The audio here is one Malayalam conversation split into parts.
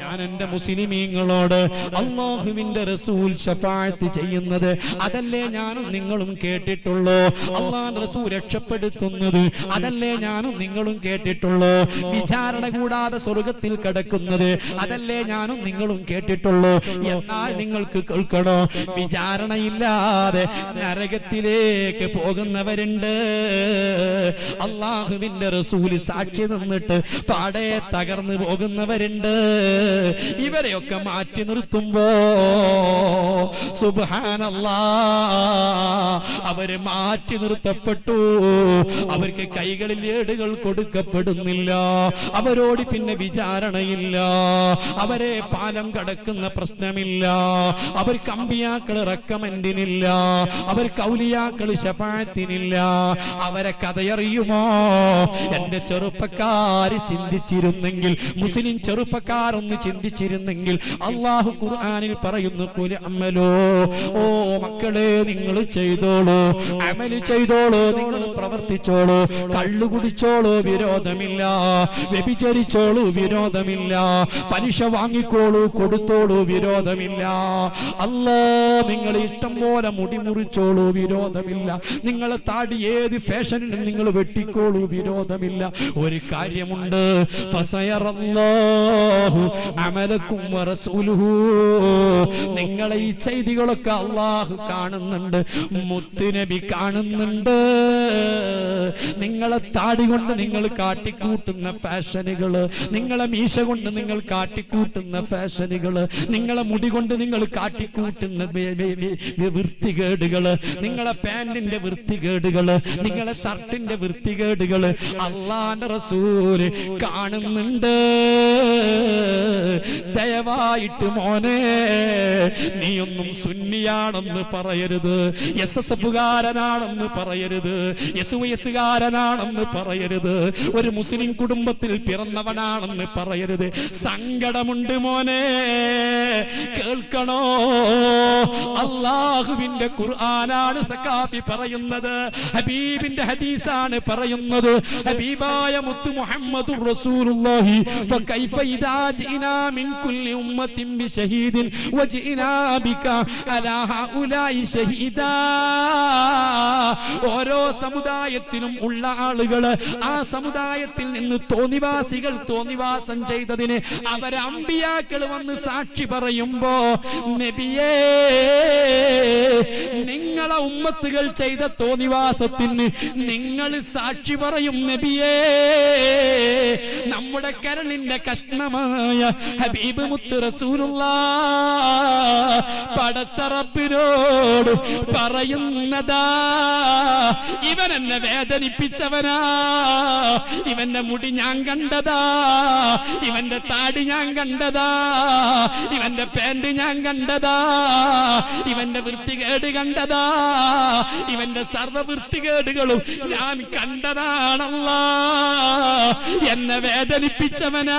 ഞാൻ എന്റെ മുസ്ലിമീങ്ങളോട് അള്ളാഹുവിന്റെ റസൂൽ ഷഫായത്ത് ചെയ്യുന്നത് അതല്ലേ ഞാനും നിങ്ങളും കേട്ടിട്ടുള്ളൂ. അള്ളാഹ് റസൂൽ രക്ഷപ്പെടുത്തുന്നത് അതല്ലേ ഞാനും നിങ്ങളും കേട്ടിട്ടുള്ളൂ. വിചാരണ കൂടാതെ സ്വർഗത്തിൽ കിടക്കുന്നത് അതല്ലേ ഞാനും നിങ്ങളും കേട്ടിട്ടുള്ളൂ. എന്നാൽ നിങ്ങൾക്ക് കേൾക്കണോ? വിചാരണയില്ലാതെ നരകത്തിലേക്ക് പോകുന്നവരുണ്ട്. അള്ളാഹുവിന്റെ റസൂൽ സാക്ഷി നിന്നിട്ട് പാടെ തകർന്നു പോകുന്നവരുണ്ട്. ഇവരെയൊക്കെ മാറ്റി നിർത്തുമ്പോ സുബാനല്ല അവർ മാറ്റി നിർത്തപ്പെട്ടു. അവർക്ക് കൈകളിൽ ഏടുകൾ കൊടുക്കപ്പെടുന്നില്ല. അവരോട് പിന്നെ വിചാരണയില്ല. അവരെ പാലം കടക്കുന്ന പ്രശ്നമില്ല. അവർ കമ്പിയാക്കൾ റെക്കമെന്റിനില്ല. അവർ കൗലിയാക്കൾ ശപാത്തിനില്ല അവരെ കഥയറിയുമോ? എന്റെ ചെറുപ്പക്കാര് ചിന്തിച്ചിരുന്നെങ്കിൽ മുസ്ലിം ചെറുപ്പക്കാരൊന്ന് ചിന്തിച്ചിരുന്നെങ്കിൽ അള്ളാഹു ഖുർആനിൽ പറയുന്നു കുല അമ്മലോ ഓ മക്കളെ നിങ്ങൾ ചെയ്തോളൂ. അമൽ ചെയ്തോളൂ നിങ്ങൾ പ്രവർത്തിച്ചോളൂ. കള്ളു കുടിച്ചോളൂ വിരോധമില്ല. വ്യഭിചരിച്ചോളൂ വിരോധമില്ല. പലിശ വാങ്ങിക്കോളൂ കൊടുത്തോളൂ വിരോധമില്ല. അല്ലോ നിങ്ങൾ ഇഷ്ടം പോലെ മുടി മുറിച്ചോളൂ വിരോധമില്ല. നിങ്ങളെ താടി ഏത് ഫാഷനിലും നിങ്ങൾ വെട്ടിക്കോളൂ വിരോധമില്ല. ഒരു കാര്യമുണ്ട്. ഫസയറല്ലാഹു അമലക്കും നിങ്ങളെ ഈ ചെയ്തികളൊക്കെ അള്ളാഹു കാണുന്നുണ്ട് മുത്തുനബി കാണുന്നുണ്ട്. നിങ്ങളെ താടി കൊണ്ട് നിങ്ങൾ കാട്ടിക്കൂട്ടുന്ന ഫാഷനുകൾ നിങ്ങളെ മീശ കൊണ്ട് നിങ്ങൾ കാട്ടിക്കൂട്ടുന്ന ഫാഷനുകൾ നിങ്ങളെ മുടി കൊണ്ട് നിങ്ങൾ കാട്ടിക്കൂട്ടുന്ന വെ- വെ- വെ- വെ- വൃത്തികേടുകൾ നിങ്ങളെ പാന്റിന്റെ വൃത്തികേടുകൾ നിങ്ങളെ ഷർട്ടിന്റെ വൃത്തികേടുകൾ അള്ളാന്റെ റസൂര് കാണുന്നുണ്ട്. ദയവായിട്ട് മോനെ നീയൊന്നും സുന്നിയാണെന്ന് പറയരുത്. എസ് എസ് എഫുകാരനാണെന്ന് പറയരുത്. എസ് വൈ എസുകാരനാണെന്ന് പറയരുത് ഒരു മുസ്ലിം കുടുംബത്തിൽ പിറന്നവനാണെന്ന് പറയരുത് സങ്കടമുണ്ട് മോനെ കേൾക്കണോ അള്ളാഹുവിന്റെ ഖുർആനാണ് സക്കാഫി പറയുന്നത് ഹബീബിന്റെ ഹദീസാണ് പറയുന്നത് ഹബീബായ മുത്തു മുഹമ്മദ് റസൂലുള്ളാഹി فكيف إذا جئنا من كل أمة بشهيد وجئنا بك على هؤلاء شهيدا ഓരോ സമുദായത്തിലും ഉള്ള ആളുകൾ ആ സമുദായത്തിൽ നിന്ന് തോന്നിവാസികൾ തോന്നിവാസം ചെയ്തതിന് അവരെ അമ്പിയാക്കൾ വന്ന് സാക്ഷി പറയുമ്പോ നബിയേ നിങ്ങളെ ഉമ്മത്തുകൾ ചെയ്ത തോന്നിവാസത്തിന് നിങ്ങൾ സാക്ഷി പറയും നബിയേ. നമ്മുടെ കരളിന്റെ കഷ്ണമായ ഹബീബ് മുത്ത് റസൂലുള്ള പടച്ചറപ്പിനോട് പറയുന്നതാ. ഇവൻ എന്നെ വേദനിപ്പിച്ചവനാ. ഇവന്റെ മുടി ഞാൻ കണ്ടതാ. ഇവന്റെ താടി ഞാൻ കണ്ടതാ. ഇവന്റെ പാന്റ് ഞാൻ കണ്ടതാ. ഇവന്റെ വൃത്തികേട് കണ്ടതാ. ഇവന്റെ സർവ വൃത്തികേടുകളും ഞാൻ കണ്ടതാണല്ല. എന്നെ വേദനിപ്പിച്ചവനാ.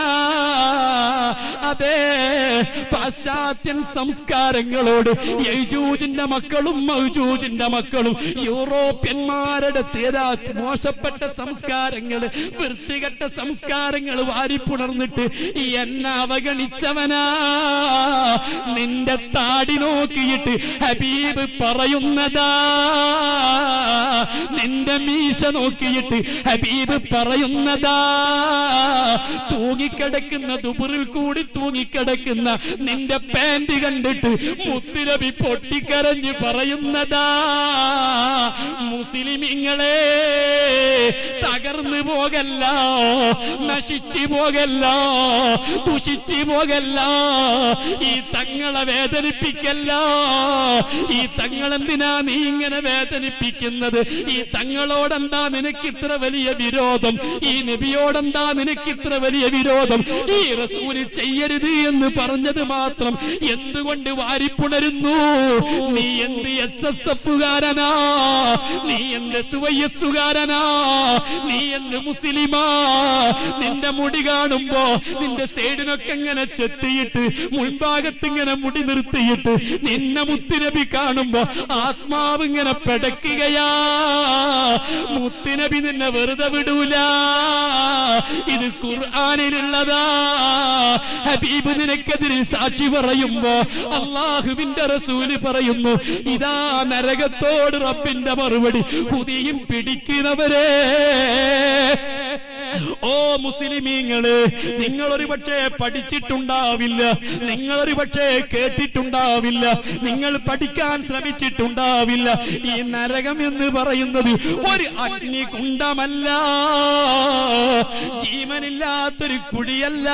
അതെ പാശ്ചാത്യൻ സംസ്കാരങ്ങളോട് യജൂജിന്റെ മക്കളും മൗജൂജിന്റെ മക്കളും യൂറോപ്യന്മാരുടെ തീരാ മോശപ്പെട്ട സംസ്കാരങ്ങൾ വൃത്തികെട്ട സംസ്കാരങ്ങൾ വാരിപ്പുണർന്നിട്ട് എന്നെ അവഗണിച്ചവനാ. നിന്റെ താടി നോക്കിയിട്ട് ഹബീബ് പറയുന്നതാ. നിന്റെ മീശ നോക്കിയിട്ട് ഹബീബ് പറയുന്നതാ. തൂങ്ങിക്കിടക്കുന്ന ദുബറിൽ കൂടി തൂങ്ങിക്കിടക്കുന്ന നിന്റെ പാന്റ് കണ്ടിട്ട് മുത്തുരബി പൊട്ടിക്കരഞ്ഞ് പറയുന്നതാ. മുസ്ലിമിങ്ങളെ തകർന്നു പോകല്ല നശിച്ചു പോകല്ല ദുഷിച്ചു പോകല്ല ഈ തങ്ങളെ വേദനിപ്പിക്കല്ല. ഈ തങ്ങളെന്തിനാ നീ ഇങ്ങനെ വേദനിപ്പിക്കുന്നത്? ഈ തങ്ങളോടെന്താ നിനക്ക് ഇത്ര വലിയ വിരോധം? ഈ നബിയോടെന്താ നിനക്ക് ഇത്ര വലിയ വിരോധം? ഈ റസൂൽ ചെയ്യരുത് എന്ന് പറഞ്ഞത് മാത്രം എന്തുകൊണ്ട് വാരിപ്പുണരുന്നു? നീ എന്ത് എസ് എസ് എഫുകാരനാ നീ എന്ത് സുവയ്യസുകാരനാ നീ എന്ന് മുസ്ലിമാ നിന്റെ മുടി കാണുമ്പോ നിന്റെ സൈഡിനൊക്കെ ഇങ്ങനെ ചെത്തിയിട്ട് മുൻഭാഗത്ത് ഇങ്ങനെ മുടി നിർത്തിയിട്ട് നിന്നെ മുത്തുനബി കാണുമ്പോ ആത്മാവ് ഇങ്ങനെ പെടക്കുകയാ മുത്തുനബി നിന്നെ വെറുതെ വിടൂല ഇത് ഖുർആാനിലുള്ളതാ ഹബീബ് നിനക്കെതിരെ സാക്ഷി പറയുമ്പോ അള്ളാഹുവിന്റെ റസൂൽ പറയുന്നു ഇതാ നരകത്തോട് റബ്ബിന്റെ മറുപടി പുതിയും പിടിക്കുന്നവരെ. ഓ മുസ്ലിമീങ്ങൾ നിങ്ങളൊരു പക്ഷേ പഠിച്ചിട്ടുണ്ടാവില്ല. നിങ്ങളൊരു പക്ഷേ കേട്ടിട്ടുണ്ടാവില്ല. നിങ്ങൾ പഠിക്കാൻ ശ്രമിച്ചിട്ടുണ്ടാവില്ല. ഈ നരകം എന്ന് പറയുന്നത് ഒരു അഗ്നി കുണ്ടമല്ല ജീവനില്ലാത്തൊരു കുഴിയല്ല.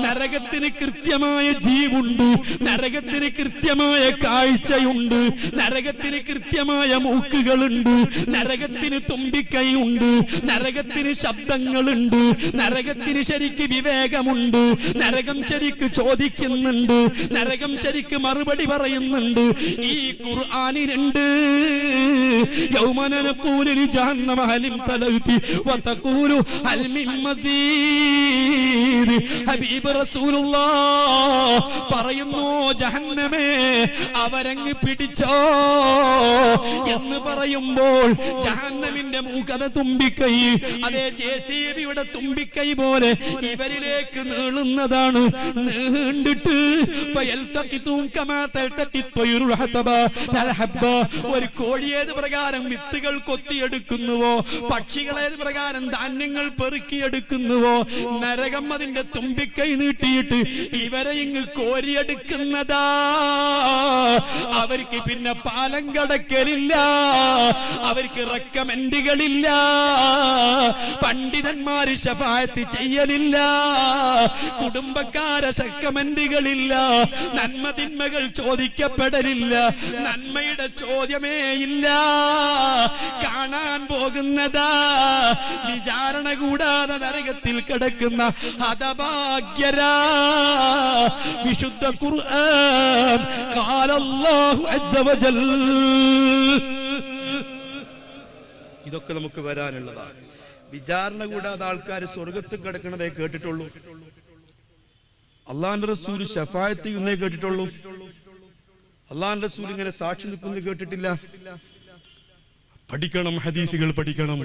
നരകത്തിന് കൃത്യമായ ജീവുണ്ട്. നരകത്തിന് കൃത്യമായ കാഴ്ചയുണ്ട്. നരകത്തിന് കൃത്യമായ മൂക്കുകളുണ്ട്. നരകത്തിന് തുമ്പിക്കൈയുണ്ട്. നരകത്തിന് ശബ്ദങ്ങളുണ്ട് നരകത്തിന് ശരിക്ക് വിവേകമുണ്ട്. നരകം ശരിക്ക് ചോദിക്കുന്നുണ്ട്. നരകം ശരിക്ക് മറുപടി പറയുന്നുണ്ട്. ഈ ഖുർആനിലുണ്ട്. ഹബീബ് റസൂലുള്ളാഹ് പറയുന്നു ജഹന്നമേ അവരങ്ങ് പിടിച്ചോ എന്ന് പറയുമ്പോൾ ജഹന്നമിന്റെ മൂക്കത തുമ്പിക്കൈ അതേ ജെ സി ബിയുടെ തുമ്പിക്കൈ പോലെ ഇവരിലേക്ക് നീളുന്നതാണ്. നീണ്ടിട്ട് ഒരു കോഴി ഏത് പ്രകാരം വിത്തുകൾ കൊത്തിയെടുക്കുന്നുവോ പക്ഷികൾ ഏത് പ്രകാരം ധാന്യങ്ങൾ പെറുക്കിയെടുക്കുന്നുവോ നരകം അതിന്റെ തുമ്പിക്കൈ നീട്ടിയിട്ട് ഇവരെ ഇങ്ങ് കോരിയെടുക്കുന്നതാ. അവർക്ക് പിന്നെ പാലം കടക്കലില്ല. അവർക്ക് റെക്കമെൻഡുകളില്ല. പണ്ഡിതന്മാർ ശഫായത്ത് ചെയ്യലില്ല. കുടുംബക്കാരെ റെക്കമെൻഡുകളില്ല. നന്മ തിന്മകൾ ചോദിക്കപ്പെടലില്ല. നന്മയുടെ ചോദ്യമേ ഇല്ല. കാണാൻ പോകുന്നതാ. വിചാരണ കൂടാതെ നരകത്തിൽ കിടക്കുന്ന ഹതഭാഗ്യരാ. വിശുദ്ധ ഖുർആൻ. ഇതൊക്കെ നമുക്ക് വരാനുള്ളതാണ്. വിചാരണ കൂടാതെ ആൾക്കാർ സ്വർഗത്തിൽ കിടക്കണതേ കേട്ടിട്ടുള്ളൂ. അള്ളാന്റെ റസൂൽ ഷഫായത്ത് ചെയ്യുന്നേ കേട്ടിട്ടുള്ളൂ. അള്ളാന്റെ റസൂൽ ഇങ്ങനെ സാക്ഷി നിൽക്കുന്നത് കേട്ടിട്ടില്ല. പഠിക്കണം ഹദീസുകൾ പഠിക്കണം.